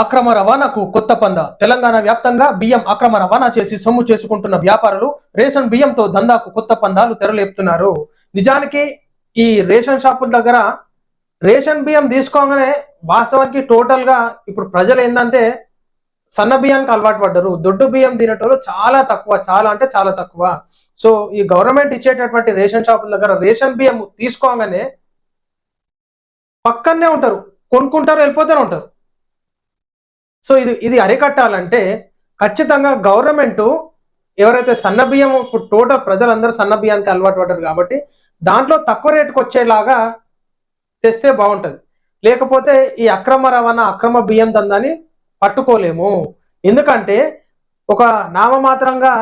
అక్రమ రవాణాకు కొత్త పంద. తెలంగాణ వ్యాప్తంగా బియ్యం అక్రమ రవాణా చేసి సొమ్ము చేసుకుంటున్న వ్యాపారులు రేషన్ బియ్యంతో దందాకు కొత్త పందాలు తెరలేపుతున్నారు. నిజానికి ఈ రేషన్ షాపుల దగ్గర రేషన్ బియ్యం తీసుకోగానే వాస్తవానికి టోటల్గా ఇప్పుడు ప్రజలు ఏంటంటే సన్న బియ్యానికి అలవాటు పడ్డారు. దొడ్డు బియ్యం తినేటోళ్ళు చాలా తక్కువ చాలా అంటే చాలా తక్కువ. సో ఈ గవర్నమెంట్ ఇచ్చేటటువంటి రేషన్ షాపుల దగ్గర రేషన్ బియ్యం తీసుకోగానే పక్కనే ఉంటారు. కొనుక్కుంటారు వెళ్ళిపోతూనే ఉంటారు. సో ఇది ఇది అరికట్టాలంటే ఖచ్చితంగా గవర్నమెంట్ ఎవరైతే సన్న బియ్యం ఇప్పుడు టోటల్ ప్రజలందరూ సన్న బియ్యానికి అలవాటు పడ్డారు కాబట్టి దాంట్లో తక్కువ రేటుకి వచ్చేలాగా తెస్తే బాగుంటుంది. లేకపోతే ఈ అక్రమ రవాణా అక్రమ బియ్యం దందాన్ని పట్టుకోలేము. ఎందుకంటే ఒక నామమాత్రంగా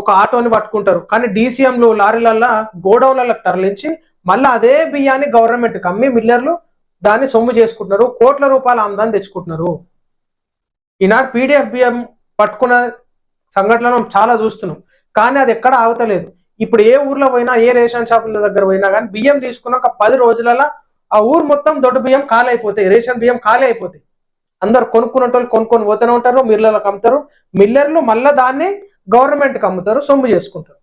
ఒక ఆటోని పట్టుకుంటారు. కానీ డీసీఎంలు లారీలల్లో గోడౌన్లకు తరలించి మళ్ళీ అదే బియ్యాన్ని గవర్నమెంట్కి అమ్మి మిల్లర్లు దాన్ని సొమ్ము చేసుకుంటున్నారు. కోట్ల రూపాయల ఆమ్దాన్ని తెచ్చుకుంటున్నారు. ఈనాడు పీడిఎఫ్ బియ్యం పట్టుకున్న సంఘటనలు చాలా చూస్తున్నాం. కానీ అది ఎక్కడ ఆగుతలేదు. ఇప్పుడు ఏ ఊర్లో పోయినా ఏ రేషన్ షాపుల దగ్గర పోయినా కానీ బియ్యం తీసుకున్నాక పది రోజులలో ఆ ఊరు మొత్తం దొడ్డు బియ్యం ఖాళీ అయిపోతాయి. రేషన్ బియ్యం ఖాళీ అయిపోతాయి. అందరు కొనుక్కున్న వాళ్ళు కొనుక్కొని పోతూనే ఉంటారు మిల్లర్లకు అమ్ముతారు. మిల్లర్లు మళ్ళీ దాన్ని గవర్నమెంట్కి అమ్ముతారు సొమ్ము చేసుకుంటారు.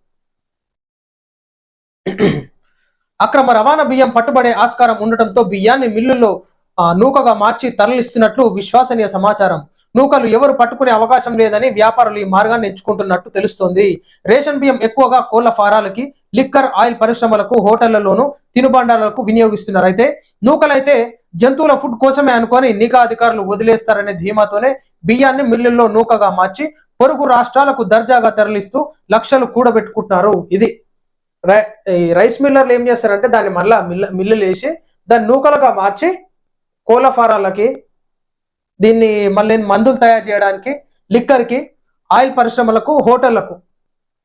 అక్రమ రవాణా బియ్యం పట్టుబడే ఆస్కారం ఉండటంతో బియ్యాన్ని మిల్లుల్లో ఆ, నూకగా మార్చి తరలిస్తున్నట్లు విశ్వసనీయ సమాచారం. నూకలు ఎవరు పట్టుకునే అవకాశం లేదని వ్యాపారులు ఈ మార్గాన్ని ఎంచుకుంటున్నట్టు తెలుస్తోంది. రేషన్ బియ్యం ఎక్కువగా కోళ్ళ ఫారాలకి లిక్కర్ ఆయిల్ పరిశ్రమలకు హోటళ్ళలోనూ తినుబండారాలకు వినియోగిస్తున్నారు. అయితే నూకలైతే జంతువుల ఫుడ్ కోసమే అనుకొని నిఘా అధికారులు వదిలేస్తారనే ధీమాతోనే బియ్యాన్ని మిల్లుల్లో నూకగా మార్చి పొరుగు రాష్ట్రాలకు దర్జాగా తరలిస్తూ లక్షలు కూడబెట్టుకుంటున్నారు. ఇది రై- ఈ రైస్ మిల్లర్లు ఏం చేస్తారంటే దాన్ని మళ్ళా మిల్ల మిల్లులు వేసి దాన్ని నూకలుగా మార్చి కోళ్ళ ఫారాలకి దీన్ని మళ్ళీ మందులు తయారు చేయడానికి లిక్కర్కి ఆయిల్ పరిశ్రమలకు హోటళ్ళకు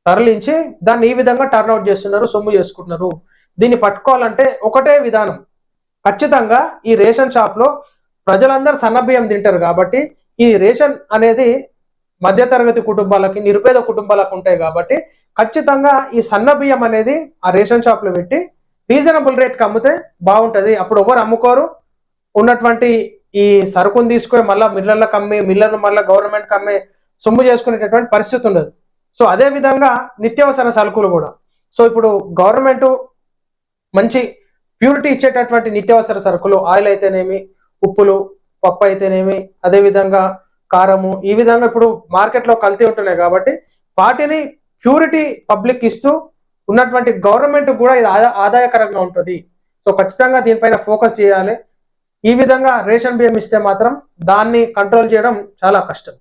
తరలించి దాన్ని ఈ విధంగా టర్న్అవుట్ చేస్తున్నారు సొమ్ము చేసుకుంటున్నారు. దీన్ని పట్టుకోవాలంటే ఒకటే విధానం. ఖచ్చితంగా ఈ రేషన్ షాప్లో ప్రజలందరూ సన్నబియ్యం తింటారు కాబట్టి ఈ రేషన్ అనేది మధ్యతరగతి కుటుంబాలకి నిరుపేద కుటుంబాలకు ఉంటాయి కాబట్టి ఖచ్చితంగా ఈ సన్న బియ్యం అనేది ఆ రేషన్ షాప్లో పెట్టి రీజనబుల్ రేట్కి అమ్మితే బాగుంటుంది. అప్పుడు ఎవరు అమ్ముకోరు? ఉన్నటువంటి ఈ సరుకుని తీసుకొని మళ్ళీ మిల్లర్లకు అమ్మి మిల్లర్లు మళ్ళీ గవర్నమెంట్కి అమ్మి సొమ్ము చేసుకునేటటువంటి పరిస్థితి ఉండదు. సో అదే విధంగా నిత్యావసర సరుకులు కూడా. సో ఇప్పుడు గవర్నమెంట్ మంచి ప్యూరిటీ ఇచ్చేటటువంటి నిత్యావసర సరుకులు ఆయిల్ అయితేనేమి ఉప్పులు పప్పు అయితేనేమి అదేవిధంగా కారము ఈ విధంగా ఇప్పుడు మార్కెట్లో కల్తీ ఉంటున్నాయి కాబట్టి వాటిని ప్యూరిటీ పబ్లిక్ ఇస్తూ ఉన్నటువంటి గవర్నమెంట్ కూడా ఇది ఆదాయకరంగా ఉంటుంది. సో ఖచ్చితంగా దీనిపైన ఫోకస్ చేయాలి. ఈ విధంగా రేషన్ బియ్యం ఇస్తే మాత్రం దాన్ని కంట్రోల్ చేయడం చాలా కష్టం.